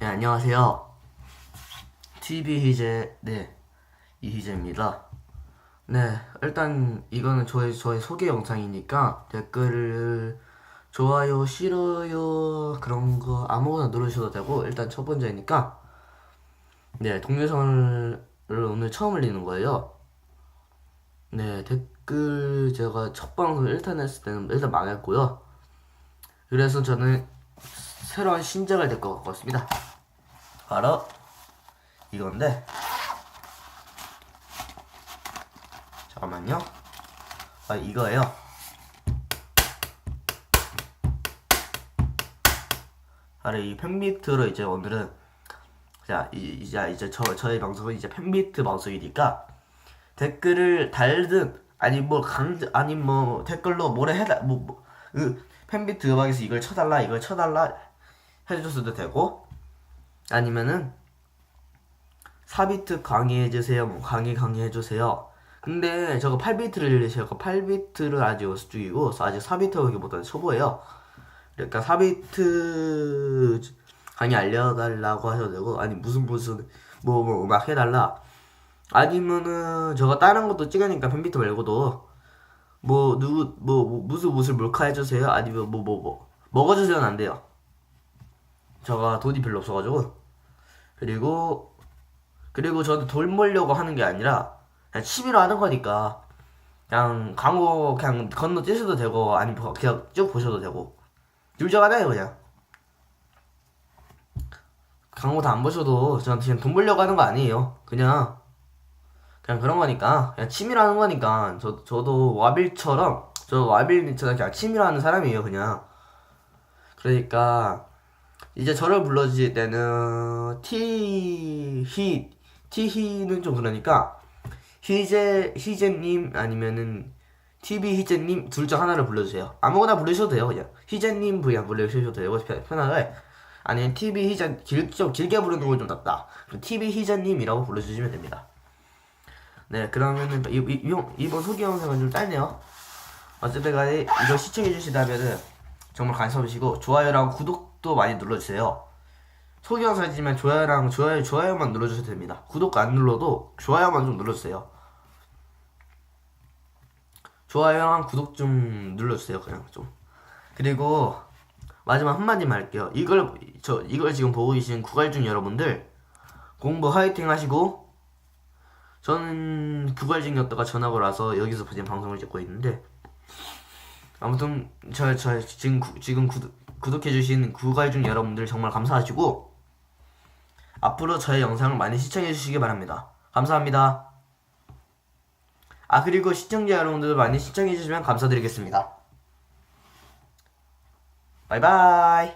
네, 안녕하세요. TV 희재, 네, 이희재입니다. 네, 일단 이거는 저의, 저의 소개 영상이니까 댓글을 좋아요, 싫어요, 그런 거 아무거나 누르셔도 되고, 일단 첫 번째니까, 네, 동영상을 오늘 처음 올리는 거예요. 네, 댓글 제가 첫 방송 1탄 했을 때는 일단 망했고요. 그래서 저는 새로운 신작을 될 것 같습니다. 바로 이건데 잠깐만요. 아 이거예요. 바로 이 팬비트로 이제 오늘은 자 이- 이제 이제 저 저의 방송은 이제 팬비트 방송이니까 댓글을 달든 아니 뭐 강 아니 뭐 댓글로 뭐래 해라 뭐그 팬비트 음악에서 이걸 쳐달라 이걸 쳐달라 해줬어도 되고 아니면은 4비트 강의해주세요 뭐 강의 강의해주세요. 근데 저거 8비트를 제가 8비트를 아직 연습 중이고 아직 4비트보다는 초보예요. 그러니까 4비트 강의 알려달라고 하셔도 되고 아니 무슨 무슨 뭐 뭐 음악 해달라. 아니면은 저가 다른 것도 찍으니까 팬비트 말고도 뭐 누구 뭐, 뭐 무슨 무슨 몰카 해주세요? 아니면 뭐 뭐 뭐 먹어주세요는 안 돼요. 저가 돈이 별로 없어가지고 그리고 그리고 저도 돈 벌려고 하는 게 아니라 그냥 취미로 하는 거니까. 그냥 광고 그냥 건너 뛰셔도 되고 아니면 그냥 쭉 보셔도 되고. 하나예요 그냥. 광고 다 안 보셔도 저한테 그냥 돈 벌려고 하는 거 아니에요. 그냥 그냥 그런 거니까. 그냥 취미로 하는 거니까. 저 저도 와빌처럼 저 와빌처럼 그냥 취미로 하는 사람이에요 그냥. 그러니까 이제 저를 불러주실 때는 티 히 티히는 좀 그러니까 희재 희재님 아니면은 TV 희재님 둘 중 하나를 불러주세요. 아무거나 부르셔도 돼요 그냥. 희재님 그냥 불러주셔도 되고 편- 편하게. 아니면 TV 희재 길, 좀 길게 부르는 건좀 낫다. TV 희재님이라고 불러주시면 됩니다. 네 그러면은 이, 이, 이, 이번 소개 영상은 좀 짧네요. 어쨌든 간에 이거 시청해 주시다면은 정말 감사하시고 좋아요랑 구독 도 많이 눌러주세요. 소개 영상이지만 좋아요랑 좋아요 좋아요만 눌러주셔도 됩니다. 구독 안 눌러도 좋아요만 좀 눌러주세요. 좋아요랑 구독 좀 눌러주세요 그냥 좀. 그리고 마지막 한마디만 할게요. 이걸 저 이걸 지금 보고 계신 구갈중 여러분들 공부 화이팅 하시고 저는 구갈중이었다가 전학을 와서 여기서 지금 방송을 찍고 있는데 아무튼 저, 저 지금 구, 지금 구독, 구독해주신 구갈중 여러분들 정말 감사하시고 앞으로 저의 영상을 많이 시청해주시기 바랍니다. 감사합니다. 아 그리고 시청자 여러분들 많이 시청해주시면 감사드리겠습니다. 바이바이